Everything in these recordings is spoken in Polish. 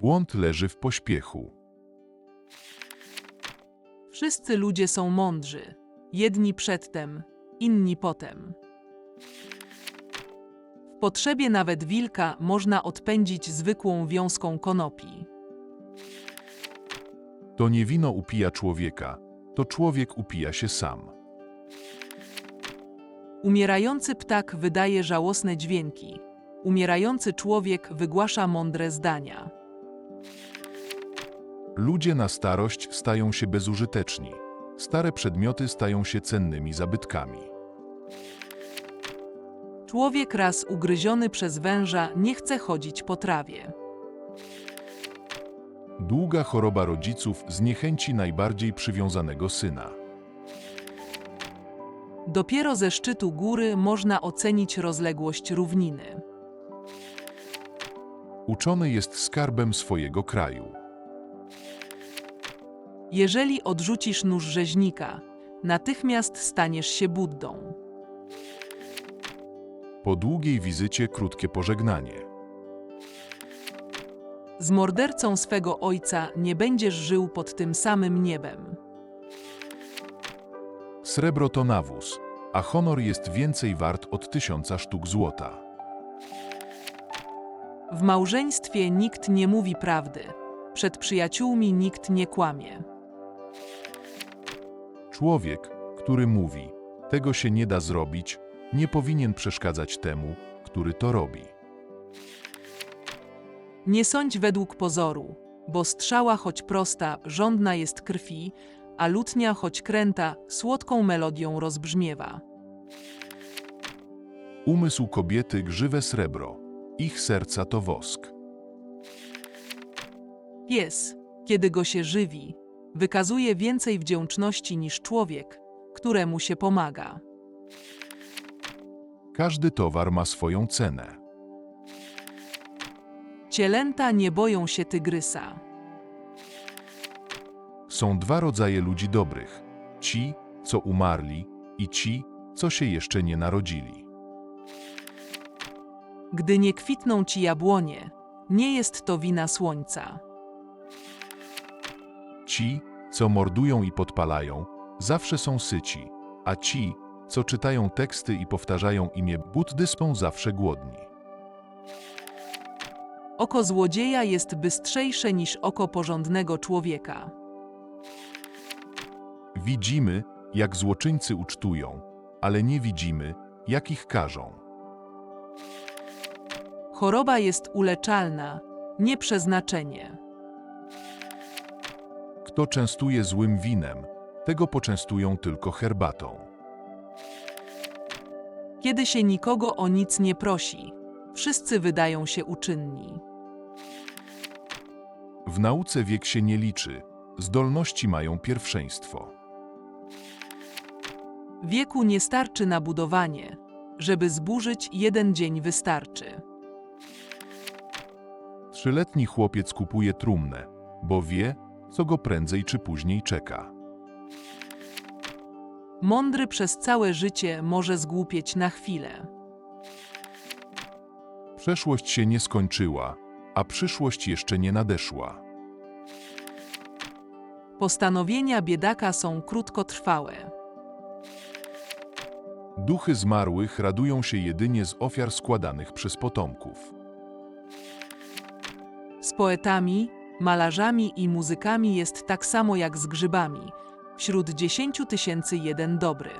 Błąd leży w pośpiechu. Wszyscy ludzie są mądrzy. Jedni przedtem, inni potem. W potrzebie nawet wilka można odpędzić zwykłą wiązką konopi. To nie wino upija człowieka, to człowiek upija się sam. Umierający ptak wydaje żałosne dźwięki. Umierający człowiek wygłasza mądre zdania. Ludzie na starość stają się bezużyteczni. Stare przedmioty stają się cennymi zabytkami. Człowiek raz ugryziony przez węża nie chce chodzić po trawie. Długa choroba rodziców zniechęci najbardziej przywiązanego syna. Dopiero ze szczytu góry można ocenić rozległość równiny. Uczony jest skarbem swojego kraju. Jeżeli odrzucisz nóż rzeźnika, natychmiast staniesz się Buddą. Po długiej wizycie krótkie pożegnanie. Z mordercą swego ojca nie będziesz żył pod tym samym niebem. Srebro to nawóz, a honor jest więcej wart od tysiąca sztuk złota. W małżeństwie nikt nie mówi prawdy, przed przyjaciółmi nikt nie kłamie. Człowiek, który mówi, tego się nie da zrobić, nie powinien przeszkadzać temu, który to robi. Nie sądź według pozoru, bo strzała choć prosta, żądna jest krwi, a lutnia choć kręta, słodką melodią rozbrzmiewa. Umysł kobiety grzywe srebro, ich serca to wosk. Pies, kiedy go się żywi, wykazuje więcej wdzięczności niż człowiek, któremu się pomaga. Każdy towar ma swoją cenę. Cielęta nie boją się tygrysa. Są dwa rodzaje ludzi dobrych: ci, co umarli, i ci, co się jeszcze nie narodzili. Gdy nie kwitną ci jabłonie, nie jest to wina słońca. Ci, co mordują i podpalają, zawsze są syci, a ci, co czytają teksty i powtarzają imię Buddy, są zawsze głodni. Oko złodzieja jest bystrzejsze niż oko porządnego człowieka. Widzimy, jak złoczyńcy ucztują, ale nie widzimy, jak ich karzą. Choroba jest uleczalna, nie przeznaczenie. Kto częstuje złym winem, tego poczęstują tylko herbatą. Kiedy się nikogo o nic nie prosi, wszyscy wydają się uczynni. W nauce wiek się nie liczy, zdolności mają pierwszeństwo. Wieku nie starczy na budowanie, żeby zburzyć jeden dzień wystarczy. Trzyletni chłopiec kupuje trumnę, bo wie, co go prędzej czy później czeka. Mądry przez całe życie może zgłupieć na chwilę. Przeszłość się nie skończyła, a przyszłość jeszcze nie nadeszła. Postanowienia biedaka są krótkotrwałe. Duchy zmarłych radują się jedynie z ofiar składanych przez potomków. Z poetami, malarzami i muzykami jest tak samo jak z grzybami. Wśród dziesięciu tysięcy jeden dobry.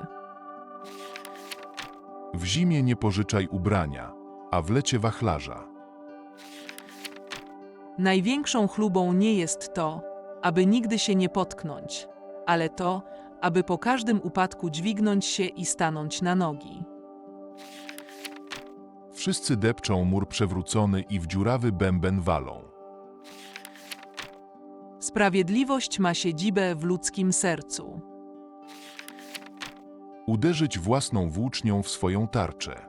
W zimie nie pożyczaj ubrania, a w lecie wachlarza. Największą chlubą nie jest to, aby nigdy się nie potknąć, ale to, aby po każdym upadku dźwignąć się i stanąć na nogi. Wszyscy depczą mur przewrócony i w dziurawy bęben walą. Sprawiedliwość ma siedzibę w ludzkim sercu. Uderzyć własną włócznią w swoją tarczę.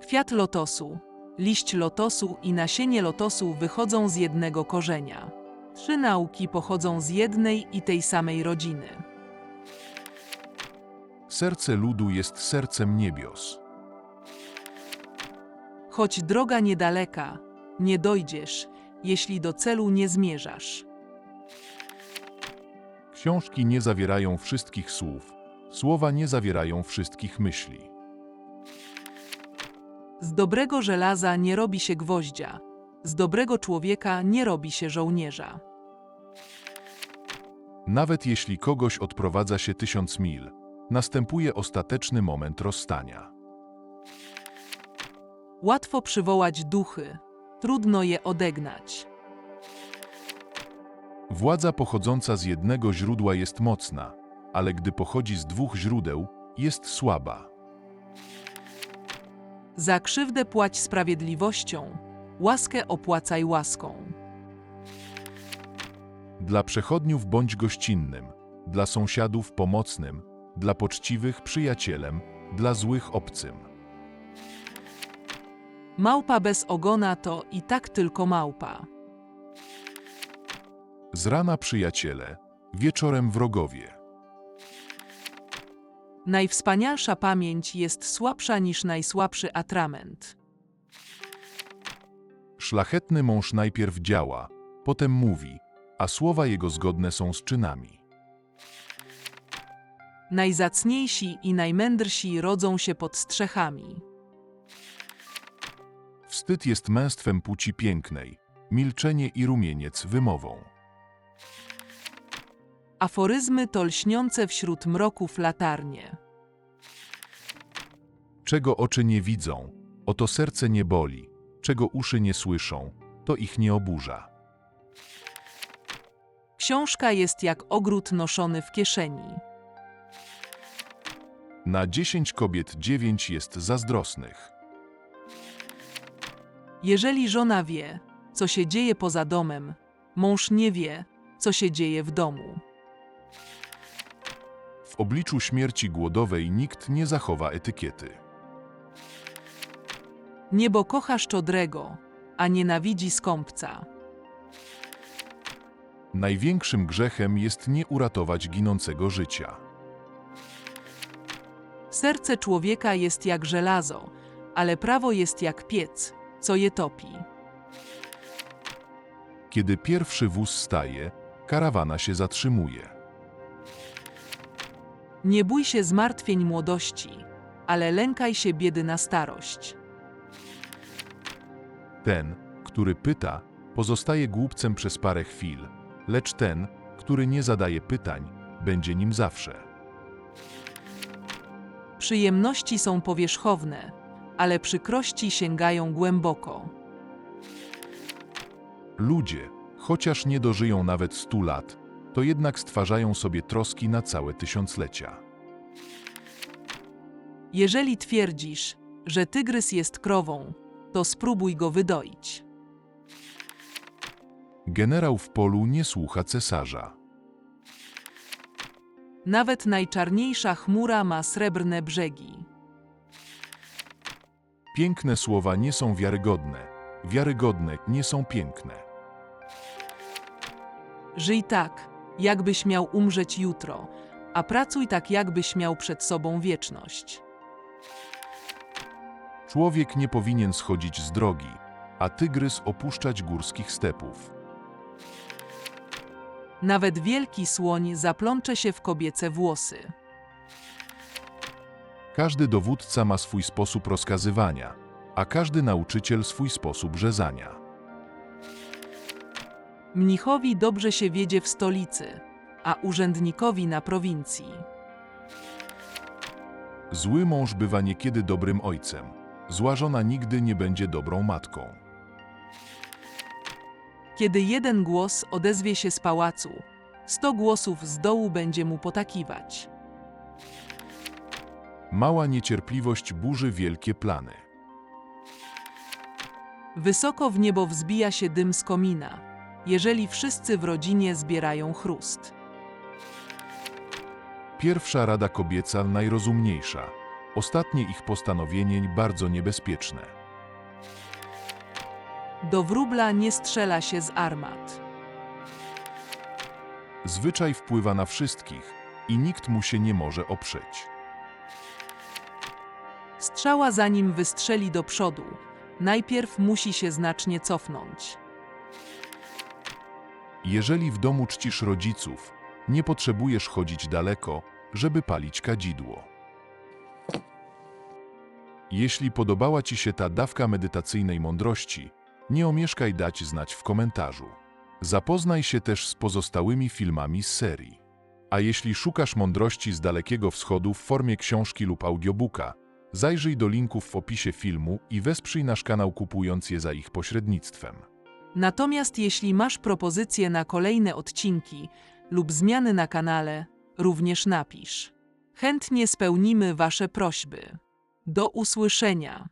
Kwiat lotosu, liść lotosu i nasienie lotosu wychodzą z jednego korzenia. Trzy nauki pochodzą z jednej i tej samej rodziny. Serce ludu jest sercem niebios. Choć droga niedaleka, nie dojdziesz, jeśli do celu nie zmierzasz. Książki nie zawierają wszystkich słów, słowa nie zawierają wszystkich myśli. Z dobrego żelaza nie robi się gwoździa, z dobrego człowieka nie robi się żołnierza. Nawet jeśli kogoś odprowadza się tysiąc mil, następuje ostateczny moment rozstania. Łatwo przywołać duchy, trudno je odegnać. Władza pochodząca z jednego źródła jest mocna, ale gdy pochodzi z dwóch źródeł, jest słaba. Za krzywdę płać sprawiedliwością, łaskę opłacaj łaską. Dla przechodniów bądź gościnnym, dla sąsiadów pomocnym, dla poczciwych przyjacielem, dla złych obcym. Małpa bez ogona to i tak tylko małpa. Z rana przyjaciele, wieczorem wrogowie. Najwspanialsza pamięć jest słabsza niż najsłabszy atrament. Szlachetny mąż najpierw działa, potem mówi, a słowa jego zgodne są z czynami. Najzacniejsi i najmędrsi rodzą się pod strzechami. Wstyd jest męstwem płci pięknej, milczenie i rumieniec wymową. Aforyzmy to lśniące wśród mroków latarnie. Czego oczy nie widzą, o to serce nie boli, czego uszy nie słyszą, to ich nie oburza. Książka jest jak ogród noszony w kieszeni. Na dziesięć kobiet dziewięć jest zazdrosnych. Jeżeli żona wie, co się dzieje poza domem, mąż nie wie, co się dzieje w domu. W obliczu śmierci głodowej nikt nie zachowa etykiety. Niebo kocha szczodrego, a nienawidzi skąpca. Największym grzechem jest nie uratować ginącego życia. Serce człowieka jest jak żelazo, ale prawo jest jak piec, co je topi. Kiedy pierwszy wóz staje, karawana się zatrzymuje. Nie bój się zmartwień młodości, ale lękaj się biedy na starość. Ten, który pyta, pozostaje głupcem przez parę chwil, lecz ten, który nie zadaje pytań, będzie nim zawsze. Przyjemności są powierzchowne, ale przykrości sięgają głęboko. Ludzie, chociaż nie dożyją nawet stu lat, to jednak stwarzają sobie troski na całe tysiąclecia. Jeżeli twierdzisz, że tygrys jest krową, to spróbuj go wydoić. Generał w polu nie słucha cesarza. Nawet najczarniejsza chmura ma srebrne brzegi. Piękne słowa nie są wiarygodne, wiarygodne nie są piękne. Żyj tak, jakbyś miał umrzeć jutro, a pracuj tak, jakbyś miał przed sobą wieczność. Człowiek nie powinien schodzić z drogi, a tygrys opuszczać górskich stepów. Nawet wielki słoń zaplącze się w kobiece włosy. Każdy dowódca ma swój sposób rozkazywania, a każdy nauczyciel swój sposób rzezania. Mnichowi dobrze się wiedzie w stolicy, a urzędnikowi na prowincji. Zły mąż bywa niekiedy dobrym ojcem, zła żona nigdy nie będzie dobrą matką. Kiedy jeden głos odezwie się z pałacu, sto głosów z dołu będzie mu potakiwać. Mała niecierpliwość burzy wielkie plany. Wysoko w niebo wzbija się dym z komina, jeżeli wszyscy w rodzinie zbierają chrust. Pierwsza rada kobieca najrozumniejsza, ostatnie ich postanowienie bardzo niebezpieczne. Do wróbla nie strzela się z armat. Zwyczaj wpływa na wszystkich i nikt mu się nie może oprzeć. Strzała zanim wystrzeli do przodu, Najpierw musi się znacznie cofnąć. Jeżeli w domu czcisz rodziców, nie potrzebujesz chodzić daleko, żeby palić kadzidło. Jeśli podobała Ci się ta dawka medytacyjnej mądrości, nie omieszkaj dać znać w komentarzu. Zapoznaj się też z pozostałymi filmami z serii. A jeśli szukasz mądrości z Dalekiego Wschodu w formie książki lub audiobooka, zajrzyj do linków w opisie filmu i wesprzyj nasz kanał kupując je za ich pośrednictwem. Natomiast jeśli masz propozycje na kolejne odcinki lub zmiany na kanale, również napisz. Chętnie spełnimy Wasze prośby. Do usłyszenia.